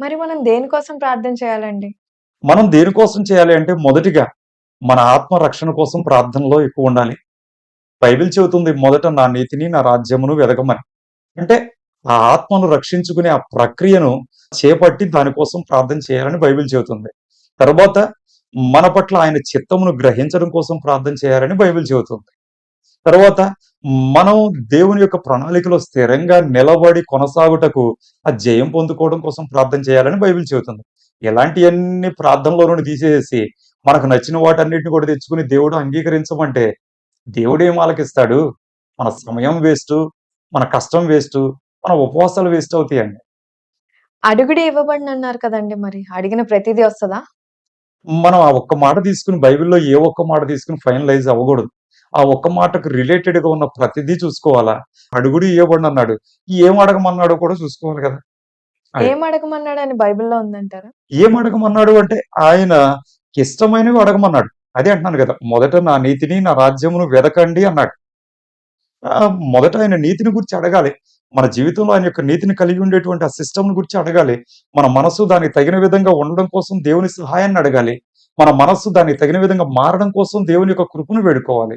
మరి మనం దేనికోసం ప్రార్థన చేయాలండి? మనం దేనికోసం చేయాలి అంటే మొదటిగా మన ఆత్మ రక్షణ కోసం ప్రార్థనలో ఎక్కువ ఉండాలి. బైబిల్ చెబుతుంది మొదట నా నీతిని, నా రాజ్యమును వెదకమని. అంటే ఆ ఆత్మను రక్షించుకునే ఆ ప్రక్రియను చేపట్టి దానికోసం ప్రార్థన చేయాలని బైబిల్ చెబుతుంది. తర్వాత మన పట్ల ఆయన చిత్తమును గ్రహించడం కోసం ప్రార్థన చేయాలని బైబిల్ చెబుతుంది. తరువాత మనం దేవుని యొక్క ప్రణాళికలో స్థిరంగా నిలబడి కొనసాగుటకు ఆ జయం పొందుకోవడం కోసం ప్రార్థన చేయాలని బైబిల్ చెబుతుంది. ఇలాంటియన్నీ ప్రార్థనలో నుండి తీసేసి మనకు నచ్చిన వాటన్నిటిని కూడా తెచ్చుకొని దేవుడు అంగీకరించమంటే దేవుడేం ఆలకిస్తాడు? మన సమయం వేస్టు, మన కష్టం వేస్టు, మన ఉపవాసాలు వేస్ట్ అవుతాయండి. అడుగుడి ఇవ్వబడునన్నారు కదండీ మరి. అడిగిన ప్రతీదీ వస్తదా? మనం ఆ ఒక్క మాట తీసుకొని బైబిల్‌లో ఏ ఒక్క మాట తీసుకొని ఫైనలైజ్ అవ్వకూడదు. ఆ ఒక్క మాటకు రిలేటెడ్‌గా ఉన్న ప్రతిదీ చూసుకోవాలా. అడుగుడు ఇయ్యబడునన్నాడు. ఏం అడగమన్నాడో కూడా చూసుకోవాలి కదా! ఏం అడగమన్నాడని బైబిల్‌లో ఉందంటారా? ఏం అడగమన్నాడు అంటే ఆయన ఇష్టమైనవి అడగమన్నాడు. అదే అంటున్నాను కదా! మొదట నా నీతిని, నా రాజ్యమును వెదకండి అన్నాడు. మొదట ఆయన నీతిని గురించి అడగాలి. మన జీవితంలో ఆయన యొక్క నీతిని కలిగి ఉండేటువంటి ఆ సిస్టమ్‌ని గురించి అడగాలి. మన మనస్సు దానికి తగిన విధంగా ఉండడం కోసం దేవుని సహాయాన్ని అడగాలి. మన మనస్సు దానికి తగిన విధంగా మారడం కోసం దేవుని యొక్క కృపను వేడుకోవాలి.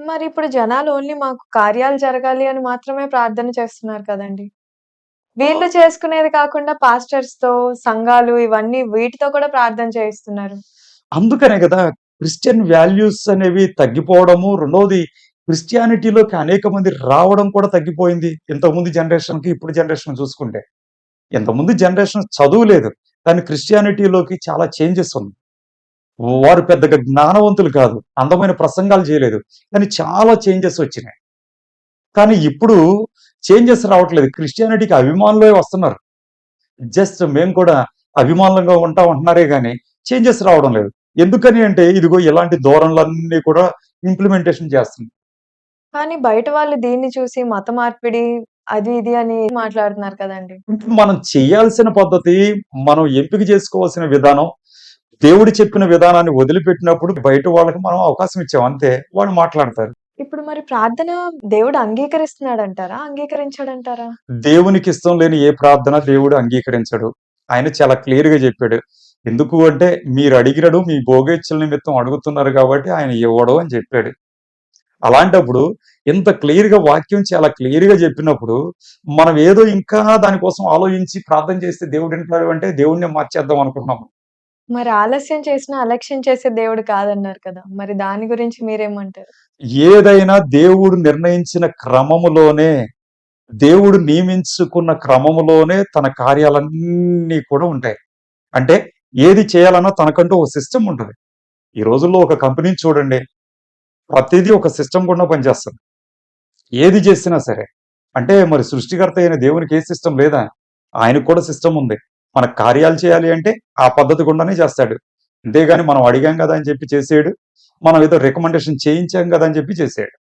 మరి ఇప్పుడు జనాలు ఓన్లీ మాకు కార్యాలు జరగాలి అని మాత్రమే ప్రార్థన చేస్తున్నారు కదండీ! వీళ్ళు చేసుకునేది కాకుండా పాస్టర్స్‌తో, సంఘాలు ఇవన్నీ వీటితో కూడా ప్రార్థన చేయిస్తున్నారు. అందుకనే కదా! క్రిస్టియన్ వాల్యూస్ అనేవి తగ్గిపోవడము. రెండోది క్రిస్టియానిటీలోకి అనేక మంది రావడం కూడా తగ్గిపోయింది. ఇంతకుముందు జనరేషన్‌కి, ఇప్పుడు జనరేషన్ చూసుకుంటే. ఇంతకుముందు జనరేషన్ చదువు లేదు. కానీ క్రిస్టియానిటీలోకి చాలా చేంజెస్ ఉంది. వారు పెద్దగా జ్ఞానవంతులు కాదు. అందమైన ప్రసంగాలు చేయలేదు. కానీ చాలా చేంజెస్ వచ్చినాయి. కానీ ఇప్పుడు చేంజెస్ రావట్లేదు. క్రిస్టియానిటీకి అభిమానులే వస్తున్నారు. జస్ట్ మేము కూడా అభిమానులంగా ఉంటాం అంటున్నారే గాని చేంజెస్ రావడం లేదు. ఎందుకని అంటే ఇదిగో ఇలాంటి ధోరణులన్నీ కూడా ఇంప్లిమెంటేషన్ చేస్తుంది. కానీ బయట వాళ్ళు దీన్ని చూసి మత మార్పిడి అది ఇది అని మాట్లాడుతున్నారు కదండీ! మనం చేయాల్సిన పద్ధతి, మనం ఎంపిక చేసుకోవాల్సిన విధానం, దేవుడు చెప్పిన విధానాన్ని వదిలిపెట్టినప్పుడు బయట వాళ్ళకి మనం అవకాశం ఇచ్చాం అంతే. వాళ్ళు మాట్లాడతారు. ఇప్పుడు మరి ప్రార్థన దేవుడు అంగీకరిస్తున్నాడంటారా? అంగీకరించడంటారా? దేవునికి ఇష్టం లేని ఏ ప్రార్థన దేవుడు అంగీకరించడు. ఆయన చాలా క్లియర్‌గా చెప్పాడు. ఎందుకు అంటే మీరు అడిగినడు మీ భోగేచ్ఛల నిమిత్తం అడుగుతున్నారు కాబట్టి ఆయన ఇవ్వడు అని చెప్పాడు. అలాంటప్పుడు ఇంత క్లియర్‌గా వాక్యం చాలా క్లియర్‌గా చెప్పినప్పుడు మనం ఏదో ఇంకా దాని కోసం ఆలోచించి ప్రార్థన చేస్తే దేవుడు వింటాడు అంటే దేవుడినే మార్చేద్దాం అనుకుంటున్నాము. మరి ఆలస్యం చేసినా అలక్ష్యం చేసే దేవుడు కాదన్నారు కదా! మరి దాని గురించి మీరేమంటారు? ఏదైనా దేవుడు నిర్ణయించిన క్రమములోనే, దేవుడు నియమించుకున్న క్రమములోనే తన కార్యాలన్నీ కూడా ఉంటాయి. అంటే ఏది చేయాలన్నా తనకంటూ ఒక సిస్టమ్ ఉంటుంది ఈ రోజుల్లో ఒక కంపెనీని చూడండి. ప్రతిదీ ఒక సిస్టమ్ కూడా పనిచేస్తుంది ఏది చేసినా సరే. అంటే మరి సృష్టికర్త అయిన దేవునికి ఏ సిస్టమ్ లేదా? ఆయనకు కూడా సిస్టమ్ ఉంది. మన కార్యాలు చేయాలి అంటే ఆ పద్ధతి గుండానే చేస్తాడు. అంతేగాని మనం అడిగాం కదా అని చెప్పి చేసేయడు. మనం ఏదో రికమెండేషన్ చేయించాం కదా అని చెప్పి చేసేడు